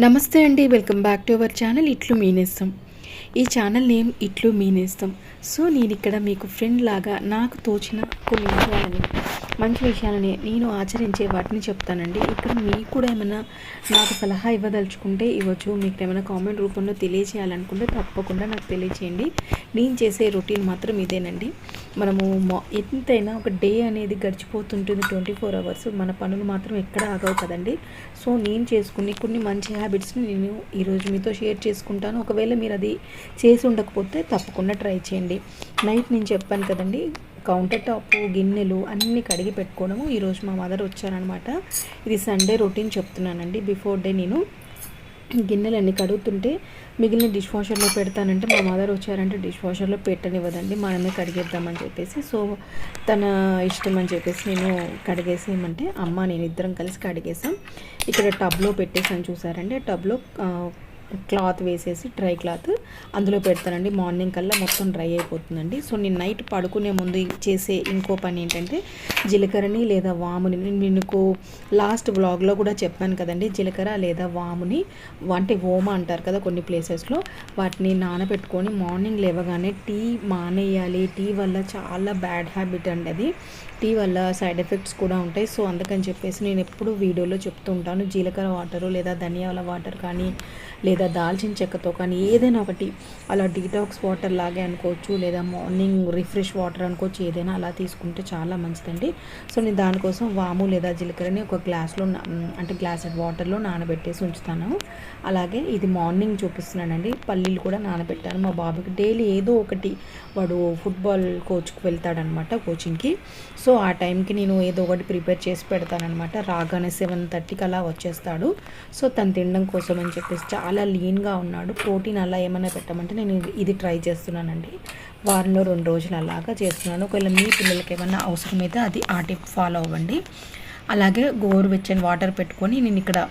నమస్తే అండి welcome back to our channel ఇట్లు మీనేస్తాం. ఈ ఛానల్ నేమ్ ఇట్లు మీనేస్తాం. సో నేను ఇక్కడ మీకు ఫ్రెండ్ లాగా నాకు తోచిన కొన్ని విషయాలని మంచి విషయాలని నేను ఆచరించే వాటిని చెప్తానండి. ఇక్కడ మీకు కూడా ఏమైనా నాకు సలహా ఇవ్వదలుచుకుంటే ఇవ్వచ్చు. మీకు ఏమైనా కామెంట్ రూపంలో తెలియజేయాలనుకుంటే తప్పకుండా నాకు తెలియచేయండి. నేను చేసే రొటీన్ మాత్రం ఇదేనండి. మనము ఎంతైనా ఒక డే అనేది గడిచిపోతుంటుంది ట్వంటీ ఫోర్ అవర్స్. మన పనులు మాత్రం ఎక్కడ ఆగవు కదండి. సో నేను చేసుకునే కొన్ని మంచి హ్యాబిట్స్ని నేను ఈరోజు మీతో షేర్ చేసుకుంటాను. ఒకవేళ మీరు అది చేసి ఉండకపోతే తప్పకుండా ట్రై చేయండి. నైట్ నేను చెప్పాను కదండి కౌంటర్ టాప్ గిన్నెలు అన్నీ కడిగి పెట్టుకోవడము. ఈరోజు మా మదర్ వచ్చారనమాట ఇది సండే రొటీన్ చెప్తున్నానండి. బిఫోర్ డే నేను గిన్నెలన్నీ కడుగుతుంటే మిగిలిన డిష్ వాషర్లో పెడతానంటే మా మదర్ వచ్చారంటే డిష్ వాషర్లో పెట్టనివ్వదండి. మనమే కడిగేద్దామని చెప్పేసి. సో తన ఇష్టం అని చెప్పేసి నేను కడిగేసేయమంటే అమ్మ నేను ఇద్దరం కలిసి కడిగేసాం. ఇక్కడ టబ్లో పెట్టేసాను చూసారండి. టబ్లో క్లాత్ వేసేసి డ్రై క్లాత్ అందులో పెడతానండి. మార్నింగ్ కల్లా మొత్తం డ్రై అయిపోతుందండి. సో నేను నైట్ పడుకునే ముందు చేసే ఇంకో పని ఏంటంటే జీలకర్రని లేదా వాముని నేను లాస్ట్ వ్లాగ్లో కూడా చెప్పాను కదండి. జీలకర్ర లేదా వాముని అంటే ఓమ అంటారు కదా కొన్ని ప్లేసెస్లో. వాటిని నానబెట్టుకొని మార్నింగ్ లేవగానే టీ మానేయాలి. టీ వల్ల చాలా బ్యాడ్ హ్యాబిట్ అండి అది. టీ వల్ల సైడ్ ఎఫెక్ట్స్ కూడా ఉంటాయి. సో అందుకని చెప్పేసి నేను ఎప్పుడూ వీడియోలో చెప్తూ ఉంటాను. జీలకర్ర వాటరు లేదా ధనియాల వాటర్ కానీ లేదా దాల్చిన చెక్కతో కానీ ఏదైనా ఒకటి అలా డీటాక్స్ వాటర్ లాగే అనుకోవచ్చు లేదా మార్నింగ్ రిఫ్రెష్ వాటర్ అనుకోవచ్చు ఏదైనా అలా తీసుకుంటే చాలా మంచిదండి. సో నేను దానికోసం వాము లేదా జీలకర్రని ఒక గ్లాస్లో అంటే గ్లాస్ వాటర్లో నానబెట్టేసి ఉంచుతాను. అలాగే ఇది మార్నింగ్ చూపిస్తున్నానండి. పల్లీలు కూడా నానబెట్టాను. మా బాబుకి డైలీ ఏదో ఒకటి వాడు ఫుట్బాల్ కోచ్కి వెళ్తాడనమాట కోచింగ్కి. సో ఆ టైంకి నేను ఏదో ఒకటి ప్రిపేర్ చేసి పెడతానమాట రాగానే సెవెన్ థర్టీకి అలా వచ్చేస్తాడు. సో తను తినడం కోసం అని చెప్పేసి చాలా లీన్గా ఉన్నాడు. ప్రోటీన్ అలా ఏమైనా పెట్టమంటే నేను ఇది- ట్రై చేస్తున్నానండి. వారంలో రెండు రోజులు అలాగా చేస్తున్నాను. ఒకవేళ మీ పిల్లలకి ఏమైనా అవసరమైతే అది ఆ టిప్ ఫాలో అవ్వండి. అలాగే గోరువెచ్చని వాటర్ పెట్టుకొని నేను ఇక్కడ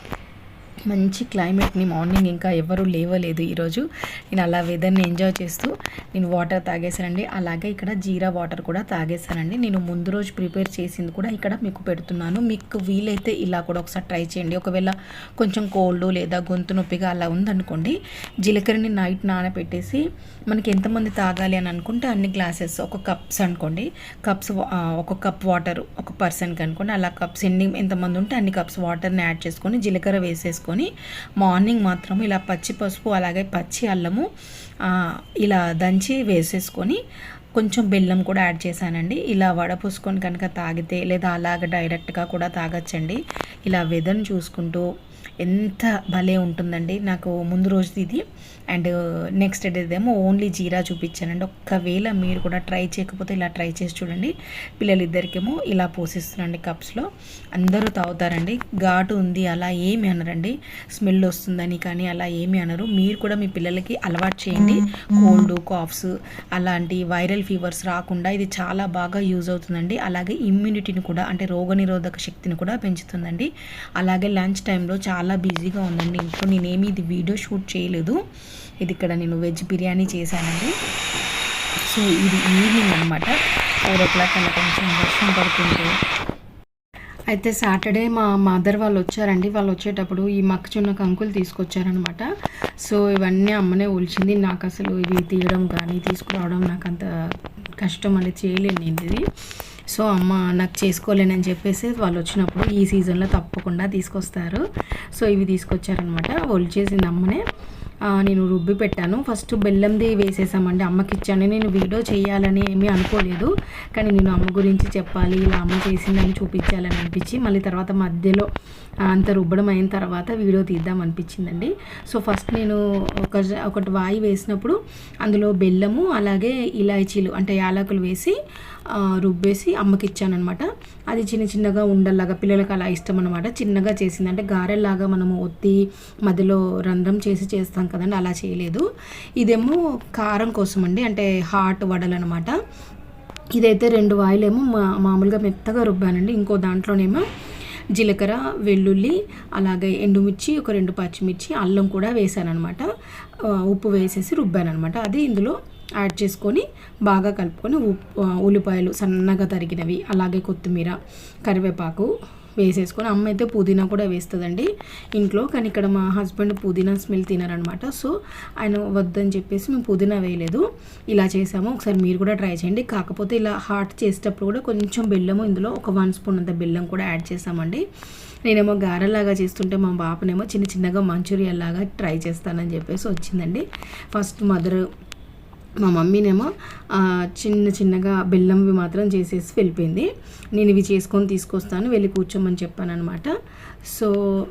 మంచి క్లైమేట్ని మార్నింగ్ ఇంకా ఎవరు లేవలేదు ఈరోజు నేను అలా వెదర్ని ఎంజాయ్ చేస్తూ నేను వాటర్ తాగేశానండి. అలాగే ఇక్కడ జీరా వాటర్ కూడా తాగేసానండి నేను ముందు రోజు ప్రిపేర్ చేసింది కూడా ఇక్కడ మీకు పెడుతున్నాను. మీకు వీలైతే ఇలా కూడా ఒకసారి ట్రై చేయండి. ఒకవేళ కొంచెం కోల్డ్ లేదా గొంతు నొప్పిగా అలా ఉందనుకోండి జీలకర్రని నైట్ నానబెట్టేసి మనకి ఎంతమంది తాగాలి అని అనుకుంటే అన్ని గ్లాసెస్ ఒక కప్స్ అనుకోండి. కప్స్ ఒక కప్ వాటర్ ఒక పర్సన్కి అనుకోండి. అలా కప్స్ ఎన్ని ఎంతమంది ఉంటే అన్ని కప్స్ వాటర్ని యాడ్ చేసుకొని జీలకర్ర వేసేసుకొని మార్నింగ్ మాత్రం ఇలా పచ్చి పసుపు అలాగే పచ్చి అల్లము ఇలా దంచి వేసేసుకొని కొంచెం బెల్లం కూడా యాడ్ చేశానండి. ఇలా వడపోసుకొని కనుక తాగితే లేదా అలాగ డైరెక్ట్గా కూడా తాగొచ్చండి. ఇలా వెదర్ని చూసుకుంటూ ఎంత భలే ఉంటుందండి. నాకు ముందు రోజుది ఇది. అండ్ నెక్స్ట్ డేదేమో ఓన్లీ జీరా చూపించానండి. ఒక్కవేళ మీరు కూడా ట్రై చేయకపోతే ఇలా ట్రై చేసి చూడండి. పిల్లలిద్దరికేమో ఇలా పోసిస్తున్నాండి కప్స్లో. అందరూ తాగుతారండి. ఘాటు ఉంది అలా ఏమి అనరండి. స్మెల్ వస్తుందని కానీ అలా ఏమి అనరు. మీరు కూడా మీ పిల్లలకి అలవాటు చేయండి. కోల్డ్ కాఫ్స్ అలాంటి వైరల్ ఫీవర్స్ రాకుండా ఇది చాలా బాగా యూజ్ అవుతుందండి. అలాగే ఇమ్యూనిటీని కూడా అంటే రోగనిరోధక శక్తిని కూడా పెంచుతుందండి. అలాగే లంచ్ టైంలో చాలా చాలా బిజీగా ఉందండి. ఇంట్లో నేనేమి ఇది వీడియో షూట్ చేయలేదు. ఇది ఇక్కడ నేను వెజ్ బిర్యానీ చేశానండి. సో ఇది ఈవినింగ్ అనమాట ఫోర్ ఓ క్లాక్ అలా కొంచెం వర్షం పడుతుంది అయితే సాటర్డే మా మదర్ వాళ్ళు వచ్చారండి. వాళ్ళు వచ్చేటప్పుడు ఈ మొక్కజొన్న కంకులు తీసుకొచ్చారనమాట సో ఇవన్నీ అమ్మనే ఒలిచింది. నాకు అసలు ఇవి తీయడం కానీ తీసుకురావడం నాకు అంత కష్టం అనేది చేయలేను నేను ఇది. సో అమ్మ నాకు చేసుకోలేనని చెప్పేసి వాళ్ళు వచ్చినప్పుడు ఈ సీజన్లో తప్పకుండా తీసుకొస్తారు. సో ఇవి తీసుకొచ్చారనమాట. ఒలిచేసింది అమ్మనే. నేను రుబ్బి పెట్టాను. ఫస్ట్ బెల్లంది వేసేసామండి. అమ్మకి ఇచ్చాను. నేను వీడియో చేయాలని ఏమీ అనుకోలేదు. కానీ నేను అమ్మ గురించి చెప్పాలి ఇలా అమ్మ చేసిందని చూపించాలని అనిపించి మళ్ళీ తర్వాత మధ్యలో అంత రుబ్బడం అయిన తర్వాత వీడియో తీద్దాం అనిపించిందండి. సో ఫస్ట్ నేను ఒక ఒకటి వాయి వేసినప్పుడు అందులో బెల్లము అలాగే ఇలాచీలు అంటే యాలకులు వేసి రుబ్బేసి అమ్మకి ఇచ్చానమాట అది చిన్న చిన్నగా ఉండల్లాగా పిల్లలకి అలా ఇష్టం అనమాట చిన్నగా చేసింది. అంటే గారెల్లాగా మనము ఒత్తి మధ్యలో రంధ్రం చేసి చేస్తాం కదండి అలా చేయలేదు. ఇదేమో కారం కోసం అండి అంటే హాట్ వడలు అనమాట ఇదైతే రెండు వాయిలేమో మా మామూలుగా మెత్తగా రుబ్బానండి. ఇంకో దాంట్లోనేమో జీలకర్ర వెల్లుల్లి అలాగే ఎండుమిర్చి ఒక రెండు పచ్చిమిర్చి అల్లం కూడా వేసానమాట ఉప్పు వేసేసి రుబ్బానమాట అది ఇందులో యాడ్ చేసుకొని బాగా కలుపుకొని ఉప్పు ఉల్లిపాయలు సన్నగా తరిగినవి అలాగే కొత్తిమీర కరివేపాకు వేసేసుకొని అమ్మ అయితే పుదీనా కూడా వేస్తుందండి ఇంట్లో. కానీ ఇక్కడ మా హస్బెండ్ పుదీనా స్మెల్ తినారనమాట. సో ఆయన వద్దని చెప్పేసి మేము పుదీనా వేయలేదు. ఇలా చేసాము. ఒకసారి మీరు కూడా ట్రై చేయండి. కాకపోతే ఇలా హాట్ చేసేటప్పుడు కూడా కొంచెం బెల్లము ఇందులో ఒక వన్ స్పూన్ అంత బెల్లం కూడా యాడ్ చేసామండి. నేనేమో గారెలాగా చేస్తుంటే మా బాపనేమో చిన్న చిన్నగా మంచూరియా లాగా ట్రై చేస్తానని చెప్పేసి వచ్చిందండి. ఫస్ట్ మదర్ మా మమ్మీనేమో చిన్న చిన్నగా బెల్లంవి మాత్రం చేసేసి వెళ్ళిపోయింది. నేను ఇవి చేసుకొని తీసుకొస్తాను వెళ్ళి కూర్చోమని చెప్పాను అనమాట సో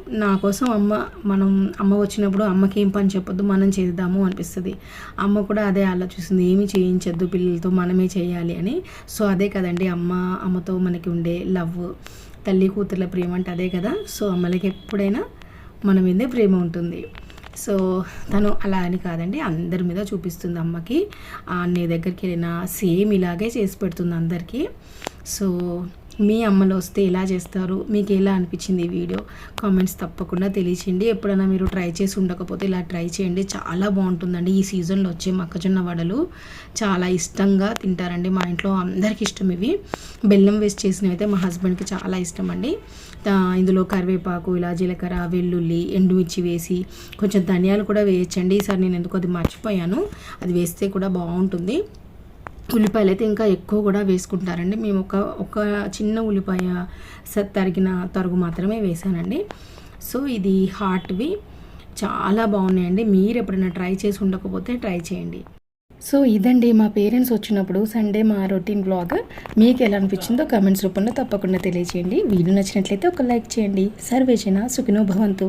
నా కోసం అమ్మ మనం అమ్మ వచ్చినప్పుడు అమ్మకి ఏం పని చెప్పొద్దు మనం చేద్దాము అనిపిస్తుంది. అమ్మ కూడా అదే ఆలోచిస్తుంది ఏమి చేయించద్దు పిల్లలతో మనమే చేయాలి అని. సో అదే కదండి అమ్మ అమ్మతో మనకి ఉండే లవ్ తల్లి కూతుర్ల ప్రేమ అంటే అదే కదా. సో అమ్మలకి ఎప్పుడైనా మన మీదే ప్రేమ ఉంటుంది. సో తను అలా అని కాదండి అందరి మీద చూపిస్తుంది అమ్మకి. ఆ అన్నయ్య దగ్గరికి వెళ్ళినా సేమ్ ఇలాగే చేసి పెడుతుంది అందరికీ. సో మీ అమ్మలు వస్తే ఎలా చేస్తారు? మీకు ఎలా అనిపించింది ఈ వీడియో? కామెంట్స్ తప్పకుండా తెలియచేయండి. ఎప్పుడైనా మీరు ట్రై చేసి ఉండకపోతే ఇలా ట్రై చేయండి. చాలా బాగుంటుందండి. ఈ సీజన్లో వచ్చే మొక్కజొన్న వడలు చాలా ఇష్టంగా తింటారండి. మా ఇంట్లో అందరికి ఇష్టం ఇవి. బెల్లం వేస్ట్ చేసినవి అయితే మా హస్బెండ్కి చాలా ఇష్టం అండి. ఇందులో కరివేపాకు ఇలా జీలకర్ర వెల్లుల్లి ఎండుమిర్చి వేసి కొంచెం ధనియాలు కూడా వేయచ్చండి. ఈసారి నేను ఎందుకు అది మర్చిపోయాను. అది వేస్తే కూడా బాగుంటుంది. ఉల్లిపాయలు అయితే ఇంకా ఎక్కువ కూడా వేసుకుంటారండి. మేము ఒక ఒక చిన్న ఉల్లిపాయ తరిగిన తరుగు మాత్రమే వేసానండి. సో ఇది హాట్వి చాలా బాగున్నాయండి. మీరు ఎప్పుడైనా ట్రై చేసి ఉండకపోతే ట్రై చేయండి. సో ఇదండి మా పేరెంట్స్ వచ్చినప్పుడు సండే మా రొటీన్ బ్లాగ్. మీకు ఎలా అనిపించిందో కామెంట్స్ రూపంలో తప్పకుండా తెలియచేయండి. వీడియో నచ్చినట్లయితే ఒక లైక్ చేయండి. సర్వేజన సుఖినో భవంతు.